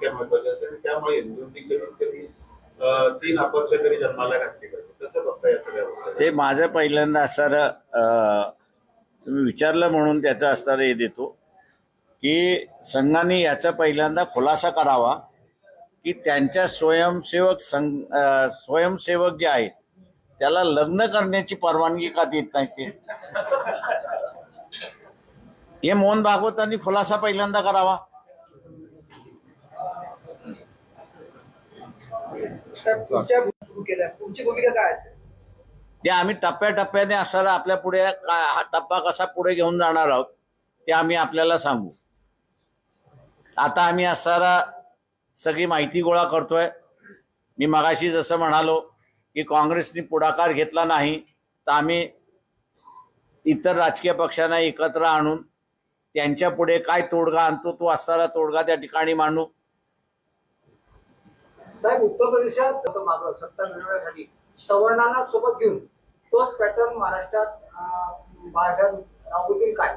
संख्या महत्वाची असते आणि त्यामुळे हिंदूंनी कमीत कमी तीन अपत्य तरी जन्माला घातली पाहिजे तसं बघता या सगळ्या गोष्टी? ते माझं पहिल्यांदा असणारं तुम्ही विचारलं म्हणून त्याचं असणारं हे देतो की संघाने याचा पहिल्यांदा खुलासा करावा की त्यांच्या स्वयंसेवक संघ स्वयंसेवक जे आहेत त्याला लग्न करण्याची परवानगी का देत नाही ते? हे मोहन भागवतांनी खुलासा पहिल्यांदा करावा तर तुमच्या सुरू केल्या तुमची भूमिका काय असेल? ते आम्ही टप्प्याटप्प्याने असणारा आपल्या पुढे हा टप्पा कसा पुढे घेऊन जाणार आहोत ते आम्ही आपल्याला सांगू. आता आम्ही असणारा सगळी माहिती गोळा करतोय. मी मगाशी जसं म्हणालो की काँग्रेसने पुढाकार घेतला नाही तर आम्ही इतर राजकीय पक्षांना एकत्र आणून त्यांच्या पुढे काय तोडगा आणतो तो असणारा तोडगा त्या ठिकाणी मांडू. साहेब उत्तर प्रदेशात आता मागं सत्ता मिळवण्यासाठी सवर्णांना सोबत घेऊन तोच पॅटर्न महाराष्ट्रात अं, बाळासाहेब राबवतील काय?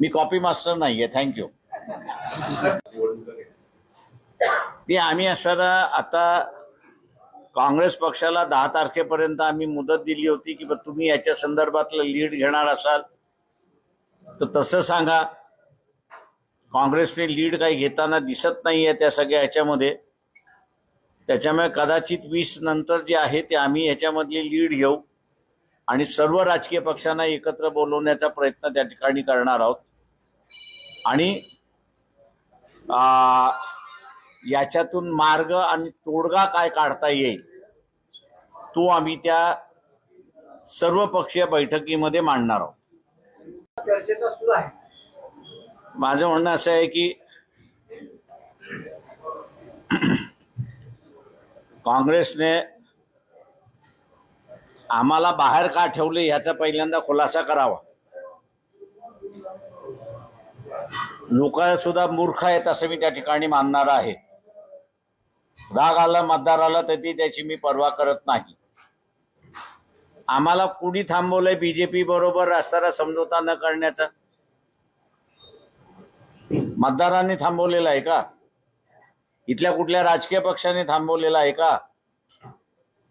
मी कॉपी मास्टर नाहीये थँक्यू ते आम्ही असताना आता काँग्रेस पक्षाला दहा तारखेपर्यंत आम्ही मुदत दिली होती की तुम्ही याच्या संदर्भातलं लीड घेणार असाल. तर तसं सांगा. काँग्रेसने लीड काही घेताना दिसत नाहीये त्या सगळ्या ह्याच्यामध्ये. त्याच्यामुळे कदाचित वीस नंतर जे आहे ते आम्ही ह्याच्यामधली लीड घेऊ. आणि सर्व राजकीय पक्षांना एकत्र बोलवण्याचा प्रयत्न त्या ठिकाणी करणार आहोत. आणि याच्यातून मार्ग आणि तोडगा काय काढता येईल तो आम्ही त्या सर्वपक्षीय बैठकीमध्ये मांडणार आहोत. माझं म्हणणं असं आहे की काँग्रेसने आम्हाला बाहेर का ठेवले याचा पहिल्यांदा खुलासा करावा. लोक सुद्धा मूर्ख आहेत असं मी त्या ठिकाणी मानणार आहे. राग आला मतदार आला तरी त्याची मी पर्वा करत नाही. आम्हाला कुणी थांबवलंय बीजेपी बरोबर रस्त्याला समझोता न करण्याचा? मतदारांनी थांबवलेला आहे का? इथल्या कुठल्या राजकीय पक्षाने थांबवलेला आहे का?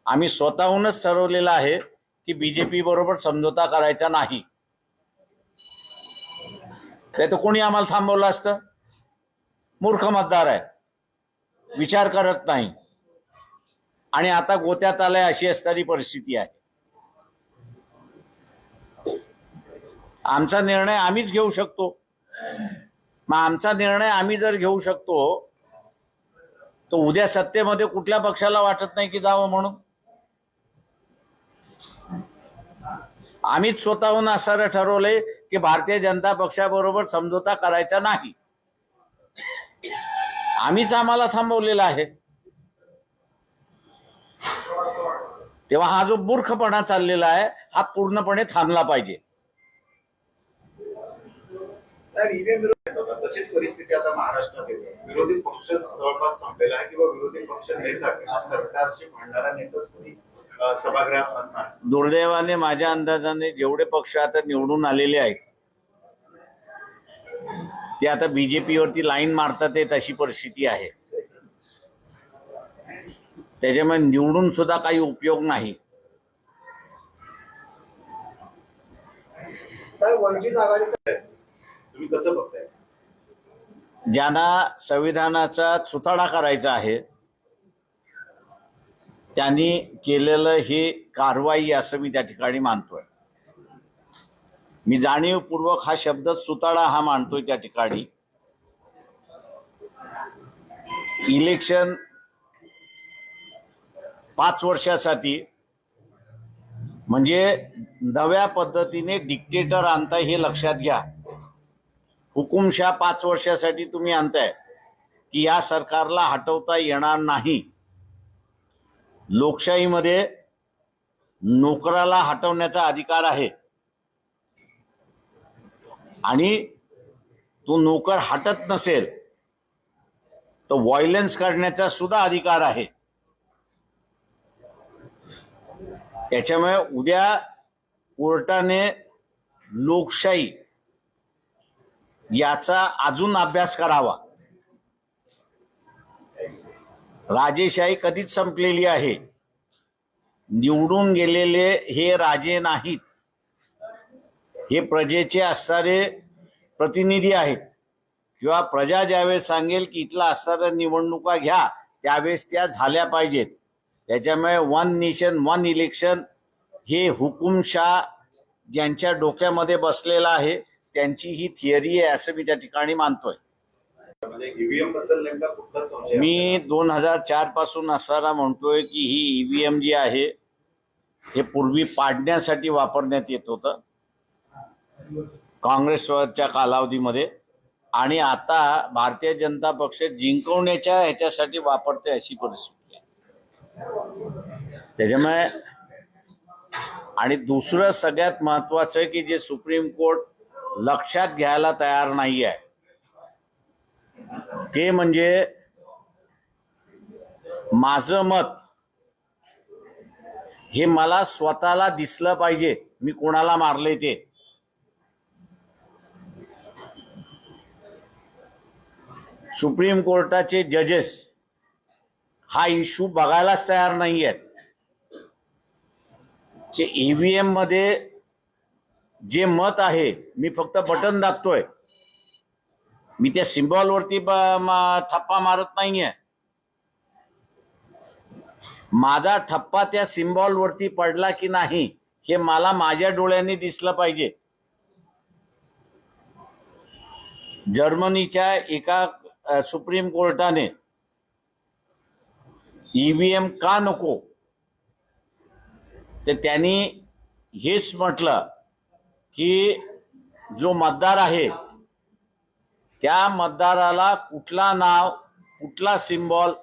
आम्ही स्वतःहूनच ठरवलेलं आहे की बीजेपी बरोबर समझोता करायचा नाही. ते तर कोणी आम्हाला थांबवलं असतं? मूर्ख मतदार आहे. विचार करत नाही. आणि आता गोत्यात आलाय अशी असणारी परिस्थिती आहे. आमचा निर्णय आम्हीच घेऊ शकतो. मग आमचा निर्णय आम्ही जर घेऊ शकतो तर उद्या सत्तेमध्ये कुठल्या पक्षाला वाटत नाही की जावं म्हणून? आम्हीच स्वतःहून असं ठरवलंय की भारतीय जनता पक्षाबरोबर समझोता करायचा नाही. आम्हीच आम्हाला थांबवलेला आहे. तेव्हा हा जो मूर्खपणा चाललेला आहे हा पूर्णपणे थांबला पाहिजे. होता. तशीच परिस्थिती आता महाराष्ट्रात येते. विरोधी पक्ष जवळपास संपलेला आहे किंवा विरोधी पक्ष नेता किंवा सरकारशी भांडणारा नेताच कोणी सभागृहात नसणार. दुर्दैवाने माझ्या अंदाजाने जेवढे पक्ष आता निवडून आलेले आहेत ते आता बीजेपीवरती लाईन मारतात आहे तशी परिस्थिती आहे. त्याच्यामुळे निवडून सुद्धा काही उपयोग नाही. तुम्ही कसं बघताय? ज्यांना संविधानाचा चुताडा करायचा आहे त्यांनी केलेलं ही कारवाई असं मी त्या ठिकाणी मानतोय. मी जाणीवपूर्वक हा शब्द सुताडा हा मानतोय त्या ठिकाणी. इलेक्शन पाच वर्षासाठी म्हणजे नव्या पद्धतीने डिक्टेटर आणता हे लक्षात घ्या. हुकुमशा पाच वर्षासाठी तुम्ही आणताय की या सरकारला हटवता येणार नाही. लोकशाहीमध्ये नोकराला हटवण्याचा अधिकार आहे. आणि तो नोकर हटत नसेल तर व्हायलन्स करण्याचा सुद्धा अधिकार आहे. त्याच्यामुळे उद्या कोर्टाने लोकशाही याचा अजून अभ्यास करावा. राजेशाही कधीच संपलेली आहे. निवडून गेलेले हे राजे नाहीत. हे प्रजेचे असणारे प्रतिनिधी आहेत. किंवा प्रजा ज्यावेळेस सांगेल की इथला असणाऱ्या निवडणुका घ्या त्यावेळेस त्या झाल्या पाहिजेत. त्याच्यामुळे वन नेशन वन इलेक्शन हे हुकुमशाह ज्यांच्या डोक्यामध्ये बसलेला आहे. त्यांची ही थिअरी आहे असं मी त्या ठिकाणी मानतोय. म्हणजे आहे? मी दोन हजार चारपासून असताना म्हणतोय की ही ईव्हीएम जी आहे हे पूर्वी पाडण्यासाठी वापरण्यात येत होतं. काँग्रेसच्या कालावधीमध्ये. आणि आता भारतीय जनता पक्ष जिंकवण्याच्या ह्याच्यासाठी वापरते अशी परिस्थिती आहे. त्याच्यामुळे आणि दुसरं सगळ्यात महत्वाचं आहे की जे सुप्रीम कोर्ट लक्षात घ्यायला तयार नाही आहे ते म्हणजे माझं मत हे मला स्वतःला दिसलं पाहिजे. मी कोणाला मारले ते? सुप्रीम कोर्टाचे जजेस हा इश्यू बघायलाच तयार नाही आहेत की ईव्हीएममध्ये जे मत आहे मी फक्त बटन दाबतोय. मी त्या सिम्बॉलवरती थप्पा मारत नाहीये. माझा ठप्पा त्या सिम्बॉलवरती पडला की नाही हे मला माझ्या डोळ्यांनी दिसलं पाहिजे. जर्मनीच्या एका सुप्रीम कोर्टाने ईव्हीएम का नको? तर त्यांनी हेच म्हटलं की जो मतदार आहे त्या मतदाराला कुठला नाव कुठला सिम्बॉल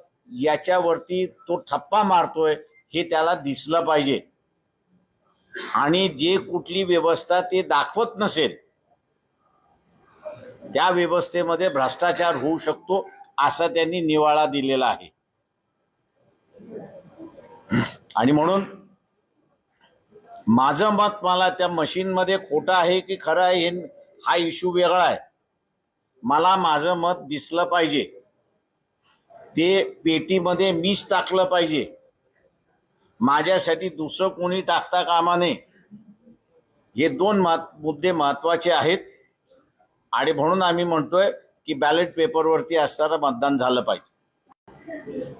याच्यावरती तो ठप्पा मारतोय हे त्याला दिसलं पाहिजे. आणि जे कुठली व्यवस्था ते दाखवत नसेल त्या व्यवस्थेमध्ये भ्रष्टाचार होऊ शकतो असा त्यांनी निवाळा दिलेला आहे. आणि म्हणून माझं मत मला त्या मशीनमध्ये खोटं आहे की खरं आहे हे हा इश्यू वेगळा आहे. मला माझं मत दिसलं पाहिजे. ते पेटीमध्ये मीच टाकलं पाहिजे. माझ्यासाठी दुसरं कोणी टाकता कामा नये. हे दोन मत मुद्दे महत्त्वाचे आहेत. आणि म्हणून आम्ही म्हणतोय की बॅलेट पेपरवरती असताना मतदान झालं पाहिजे.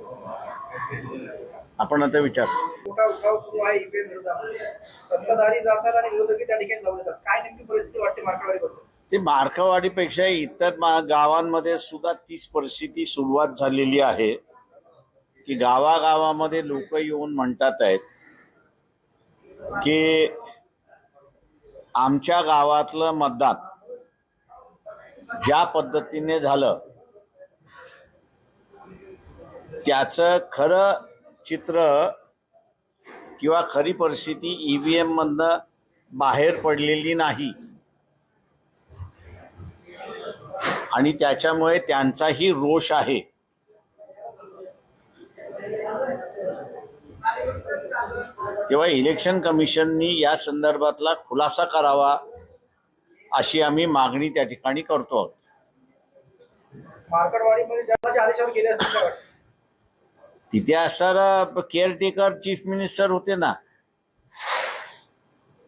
आपण आता विचार. मोठा उठाव सुरू आहे ईव्हीएम विरोधामध्ये सत्ताधारी जातात आणि विरोधकी त्या ठिकाणी जाऊन येतात. काय नेमकी परिस्थिती वाटते मार्केटवाडी बद्दल ते मार्कवाडीपेक्षा इतर गावांमध्ये सुद्धा तीच परिस्थिती सुरुवात झालेली आहे. की गावागावामध्ये लोक येऊन म्हणतात आहेत की आमच्या गावातलं मतदान ज्या पद्धतीने झालं त्याचं खरं चित्र किंवा खरी परिस्थिती ई व्ही एममधनं बाहेर पडलेली नाही. आणि त्याच्यामुळे त्यांचाही रोष आहे. तेव्हा इलेक्शन कमिशननी या संदर्भातला खुलासा करावा अशी आम्ही मागणी त्या ठिकाणी करतो आहोत. तिथे असणारा केअरटेकर चीफ मिनिस्टर होते ना.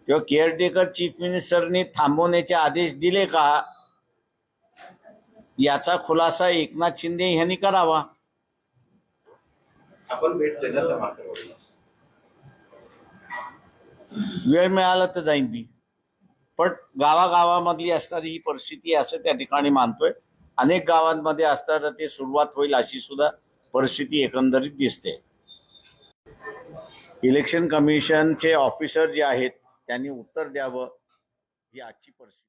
तेव्हा केअरटेकर चीफ मिनिस्टरनी थांबवण्याचे आदेश दिले का? याचा खुलासा एकनाथ शिंदे यांनी करावा. आपण भेट वेळ मिळाला तर जाईन मी. पण गावागावामधली असणारी ही परिस्थिती असं त्या ठिकाणी मानतोय. अनेक गावांमध्ये असताना ते सुरुवात होईल अशी सुद्धा परिस्थिती एकंदरीत दिसते. इलेक्शन कमिशनचे ऑफिसर जे आहेत त्यांनी उत्तर द्यावं ही आजची परिस्थिती.